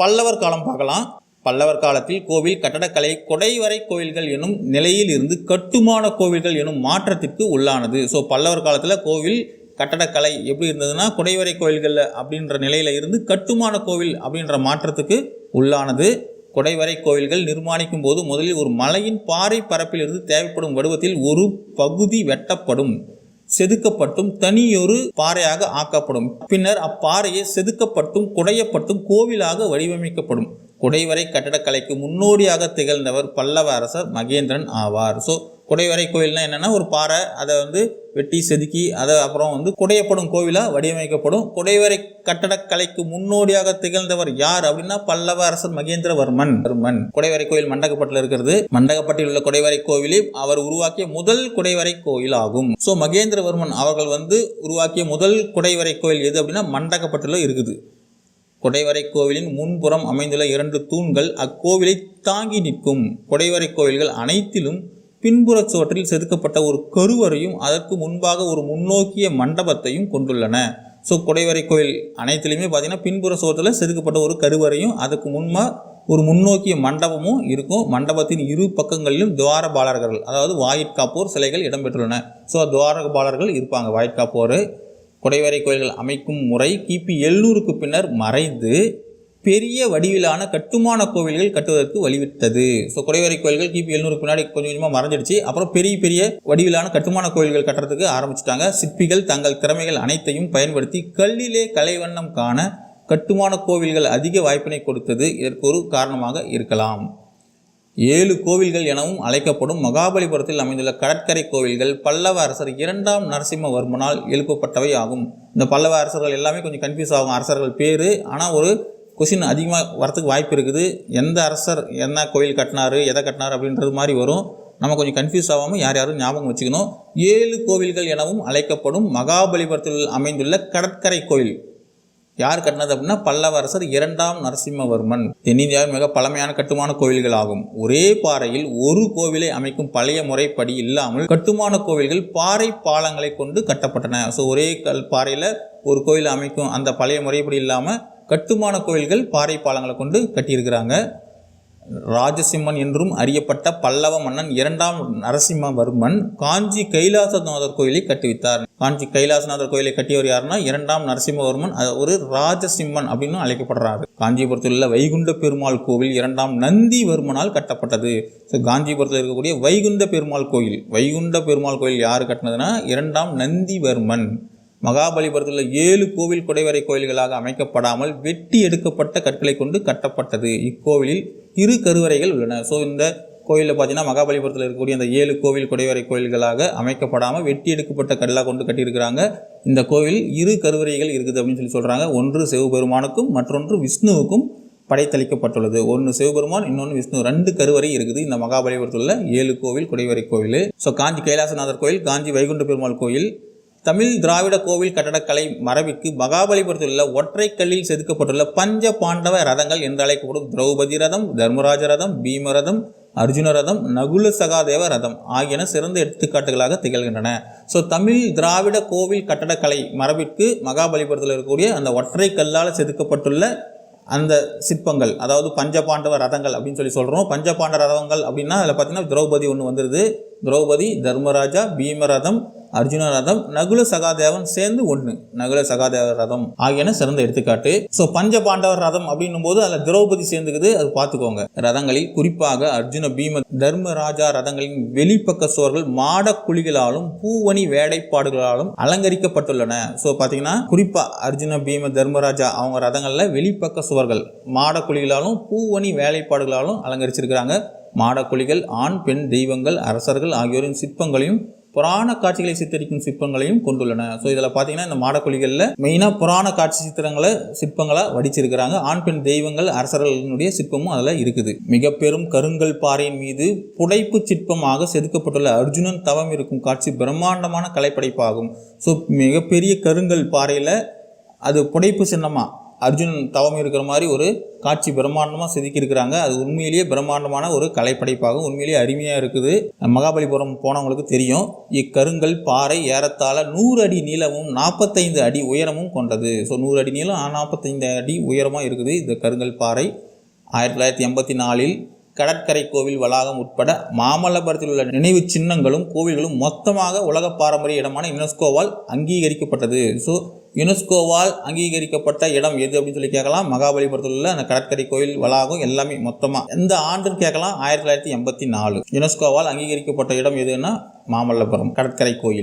பல்லவர் காலம் பார்க்கலாம். பல்லவர் காலத்தில் கோவில் கட்டடக்கலை கொடைவரை கோவில்கள் எனும் நிலையில் இருந்து கட்டுமான கோவில்கள் எனும் மாற்றத்திற்கு உள்ளானது. ஸோ பல்லவர் காலத்தில் கோவில் கட்டடக்கலை எப்படி இருந்ததுன்னா குடைவரை கோவில்கள் அப்படின்ற நிலையில் இருந்து கட்டுமான கோவில் அப்படின்ற மாற்றத்துக்கு உள்ளானது. குடைவரை கோவில்கள் நிர்மாணிக்கும் போது முதலில் ஒரு மலையின் பாறை பரப்பிலிருந்து தேவைப்படும் வடிவத்தில் ஒரு பகுதி வெட்டப்படும். செதுக்கப்பட்டும் தனியொரு பாறையாக ஆக்கப்படும். பின்னர் அப்பாறையை செதுக்கப்பட்டும் குடையப்பட்டும் கோவிலாக வடிவமைக்கப்படும். குடைவரை கட்டடக்கலைக்கு முன்னோடியாக திகழ்ந்தவர் பல்லவ அரசர் மகேந்திரன் ஆவார். ஸோ குடைவரை கோயில்னால் என்னென்னா ஒரு பாறை அதை வந்து வெட்டி செதுக்கி அதை அப்புறம் வந்து குடையப்படும் கோவிலாக வடிவமைக்கப்படும். குடைவரை கட்டடக்கலைக்கு முன்னோடியாக திகழ்ந்தவர் யார் அப்படின்னா பல்லவ அரசர் மகேந்திரவர்மன். வர்மன். குடைவரை கோயில் மண்டகப்பட்டில் இருக்கிறது. மண்டகப்பட்டில் உள்ள குடைவரை கோவிலே அவர் உருவாக்கிய முதல் குடைவரை கோயில் ஆகும். ஸோ மகேந்திரவர்மன் அவர்கள் வந்து உருவாக்கிய முதல் குடைவரை கோயில் எது அப்படின்னா மண்டகப்பட்டில் இருக்குது. குடைவரை கோவிலின் முன்புறம் அமைந்துள்ள இரண்டு தூண்கள் அக்கோவிலை தாங்கி நிற்கும். குடைவரை கோவில்கள் அனைத்திலும் பின்புற சுவற்றில் செதுக்கப்பட்ட ஒரு கருவறையும் அதற்கு முன்பாக ஒரு முன்னோக்கிய மண்டபத்தையும் கொண்டுள்ளன. ஸோ குடைவரை கோயில் அனைத்துலேயுமே பார்த்திங்கன்னா பின்புற சுவற்றில் செதுக்கப்பட்ட ஒரு கருவறையும் அதுக்கு முன்பா ஒரு முன்னோக்கிய மண்டபமும் இருக்கும். மண்டபத்தின் இரு பக்கங்களிலும் துவாரபாலர்கள் அதாவது வாயிற்காப்போர் சிலைகள் இடம்பெற்றுள்ளன. ஸோ துவாரபாலர்கள் இருப்பாங்க. வாயிற்காப்போர் குடைவரை கோயில்கள் அமைக்கும் முறை கிபி எழுநூறுக்கு பின்னர் மறைந்து பெரிய வடிவிலான கட்டுமான கோவில்கள் கட்டுவதற்கு வழிவிட்டது. ஸோ குடைவரை கோயில்கள் கிபி எழுநூறுக்கு பின்னாடி கொஞ்சம் கொஞ்சமாக மறைஞ்சிடுச்சு. அப்புறம் பெரிய பெரிய வடிவிலான கட்டுமான கோவில்கள் கட்டுறதுக்கு ஆரம்பிச்சிட்டாங்க. சிற்பிகள் தங்கள் திறமைகள் அனைத்தையும் பயன்படுத்தி கல்லிலே கலைவண்ணம் காண கட்டுமான கோவில்கள் அதிக வாய்ப்பினை கொடுத்தது. இதற்கு ஒரு காரணமாக இருக்கலாம். ஏழு கோவில்கள் எனவும் அழைக்கப்படும் மகாபலிபுரத்தில் அமைந்துள்ள கடற்கரை கோவில்கள் பல்லவ அரசர் இரண்டாம் நரசிம்மவர்மனால் எழுப்பப்பட்டவை ஆகும். இந்த பல்லவ அரசர்கள் எல்லாமே கொஞ்சம் கன்ஃபியூஸ் ஆகும். அரசர்கள் பேர் ஆனால் ஒரு கொஷின் அதிகமாக வரத்துக்கு வாய்ப்பு இருக்குது. எந்த அரசர் என்ன கோயில் கட்டினாரு எதை கட்டினார் அப்படின்றது மாதிரி வரும். நம்ம கொஞ்சம் கன்ஃபியூஸ் ஆகாமல் யார் யாரும் ஞாபகம் வச்சுக்கணும். ஏழு கோவில்கள் எனவும் அழைக்கப்படும் மகாபலிபுரத்தில் அமைந்துள்ள கடற்கரை கோயில். யார் கட்டினது அப்படின்னா பல்லவ அரசர் இரண்டாம் நரசிம்மவர்மன். தென்னிந்தியாவின் மிக பழமையான கட்டுமான கோவில்கள் ஆகும். ஒரே பாறையில் ஒரு கோவிலை அமைக்கும் பழைய முறைப்படி இல்லாமல் கட்டுமான கோவில்கள் பாறை பாலங்களை கொண்டு கட்டப்பட்டன. ஸோ ஒரே கல் பாறையில் ஒரு கோயில் அமைக்கும் அந்த பழைய முறைப்படி இல்லாமல் கட்டுமான கோயில்கள் பாறை பாலங்களை கொண்டு கட்டியிருக்கிறாங்க. ராஜசிம்மன் என்றும் அறியப்பட்ட பல்லவ மன்னன் இரண்டாம் நரசிம்மவர்மன் காஞ்சி கைலாசநாதர் கோயிலை கட்டுவித்தார். காஞ்சி கைலாசநாதர் கோயிலை கட்டியவர் யாருன்னா இரண்டாம் நரசிம்மவர்மன். அது ஒரு ராஜசிம்மன் அப்படின்னு அழைக்கப்படுறாரு. காஞ்சிபுரத்தில் உள்ள வைகுண்ட பெருமாள் கோவில் இரண்டாம் நந்திவர்மனால் கட்டப்பட்டது. ஸோ காஞ்சிபுரத்தில் இருக்கக்கூடிய வைகுண்ட பெருமாள் கோயில். வைகுண்ட பெருமாள் கோயில் யார் கட்டினதுன்னா இரண்டாம் நந்திவர்மன். மகாபலிபுரத்தில் உள்ள ஏழு கோவில் குடைவரை கோயில்களாக அமைக்கப்படாமல் வெட்டி எடுக்கப்பட்ட கற்களை கொண்டு கட்டப்பட்டது. இக்கோவிலில் இரு கருவறைகள் உள்ளன. ஸோ இந்த கோயிலில் பார்த்தீங்கன்னா மகாபலிபுரத்தில் இருக்கக்கூடிய அந்த ஏழு கோவில் குடைவரை கோயில்களாக அமைக்கப்படாமல் வெட்டி எடுக்கப்பட்ட கல்லாக கொண்டு கட்டியிருக்கிறாங்க. இந்த கோவில் இரு கருவறைகள் இருக்குது அப்படின்னு சொல்லி சொல்கிறாங்க ஒன்று சிவபெருமானுக்கும் மற்றொன்று விஷ்ணுவுக்கும் படைத்தளிக்கப்பட்டுள்ளது. ஒன்று சிவபெருமான் இன்னொன்று விஷ்ணு. ரெண்டு கருவறை இருக்குது இந்த மகாபலிபுரத்தில் உள்ள ஏழு கோவில் குடைவரை கோவில். ஸோ காஞ்சி கைலாசநாதர் கோயில் காஞ்சி வைகுண்ட பெருமாள் கோயில் தமிழ் திராவிட கோவில் கட்டடக்கலை மரபிற்கு மகாபலிபுரத்தில் உள்ள ஒற்றை கல்லில் செதுக்கப்பட்டுள்ள பஞ்ச பாண்டவ ரதங்கள் என்று அழைக்கப்படும் திரௌபதி ரதம் தர்மராஜ ரதம் பீம ரதம் அர்ஜுன ரதம் நகுல சகாதேவ ரதம் ஆகியன சிறந்த எடுத்துக்காட்டுகளாக திகழ்கின்றன. ஸோ தமிழ் திராவிட கோவில் கட்டடக்கலை மரபிற்கு மகாபலிபுரத்தில் இருக்கக்கூடிய அந்த ஒற்றை கல்லால் செதுக்கப்பட்டுள்ள அந்த சிற்பங்கள் அதாவது பஞ்சபாண்டவ ரதங்கள் அப்படின்னு சொல்லி சொல்கிறோம் பஞ்சபாண்ட ரதங்கள் அப்படின்னா அதில் பார்த்தீங்கன்னா திரௌபதி ஒன்று வந்துடுது திரௌபதி தர்மராஜா பீமரதம் அர்ஜுன ரதம் நகுல சகாதேவன் சேர்ந்து ஒன்று நகுல சகாதேவ ரதம் ஆகியன சிறந்த எடுத்துக்காட்டு. ஸோ பஞ்ச பாண்டவர் ரதம் அப்படின்னும் போது அதில் திரௌபதி சேர்ந்துக்குது அது பார்த்துக்கோங்க. ரதங்களில் குறிப்பாக அர்ஜுன பீம தர்மராஜா ரதங்களின் வெளிப்பக்க சுவர்கள் மாடக்குழிகளாலும் பூவணி வேடைப்பாடுகளாலும் அலங்கரிக்கப்பட்டுள்ளன. ஸோ பார்த்தீங்கன்னா குறிப்பாக அர்ஜுன பீம தர்மராஜா அவங்க ரதங்களில் வெளிப்பக்க சுவர்கள் மாடக்குழிகளாலும் பூவணி வேலைப்பாடுகளாலும் அலங்கரிச்சிருக்கிறாங்க. மாடக்குழிகள் ஆண் பெண் தெய்வங்கள் அரசர்கள் ஆகியோரின் சிற்பங்களையும் புராண காட்சிகளை சித்தரிக்கும் சிற்பங்களையும் கொண்டுள்ளன. ஸோ இதில் பார்த்தீங்கன்னா இந்த மாடக்குழிகளில் மெயினாக புராண காட்சி சித்திரங்களை சிற்பங்களாக வடிச்சிருக்கிறாங்க. ஆண் பெண் தெய்வங்கள் அரசர்களுடைய சிற்பமும் அதில் இருக்குது. மிக பெரும் கருங்கல் பாறையின் மீது புடைப்பு சிற்பமாக செதுக்கப்பட்டுள்ள அர்ஜுனன் தவம் இருக்கும் காட்சி பிரம்மாண்டமான கலைப்படைப்பாகும். ஸோ மிகப்பெரிய கருங்கல் பாறையில் அது புடைப்பு சின்னமாக அர்ஜுனன் தவம் இருக்கிற மாதிரி ஒரு காட்சி பிரம்மாண்டமாக செதுக்கியிருக்கிறாங்க. அது உண்மையிலேயே பிரம்மாண்டமான ஒரு கலைப்படைப்பாகும் உண்மையிலேயே அருமையாக இருக்குது. மகாபலிபுரம் போனவங்களுக்கு தெரியும் இக்கருங்கல் பாறை ஏறத்தாழ நூறு அடி நீளமும் நாற்பத்தைந்து அடி உயரமும் கொண்டது. ஸோ நூறு அடி நீளம் நாற்பத்தைந்து அடி உயரமாக இருக்குது இந்த கருங்கல் பாறை. ஆயிரத்தி தொள்ளாயிரத்தி எண்பத்தி நாலில் கடற்கரை கோவில் வளாகம் உட்பட மாமல்லபுரத்தில் உள்ள நினைவு சின்னங்களும் கோவில்களும் மொத்தமாக உலக பாரம்பரிய இடமான யுனெஸ்கோவால் அங்கீகரிக்கப்பட்டது. ஸோ யுனெஸ்கோவால் அங்கீகரிக்கப்பட்ட இடம் எது அப்படின்னு சொல்லி கேட்கலாம். மகாபலிபுரத்தில் உள்ள அந்த கடற்கரை கோயில் வளாகம் எல்லாமே மொத்தமாக எந்த ஆண்டுன்னு கேட்கலாம். ஆயிரத்தி தொள்ளாயிரத்தி எண்பத்தி நாலு. யுனெஸ்கோவால் அங்கீகரிக்கப்பட்ட இடம் எதுன்னா மாமல்லபுரம் கடற்கரை கோயில்.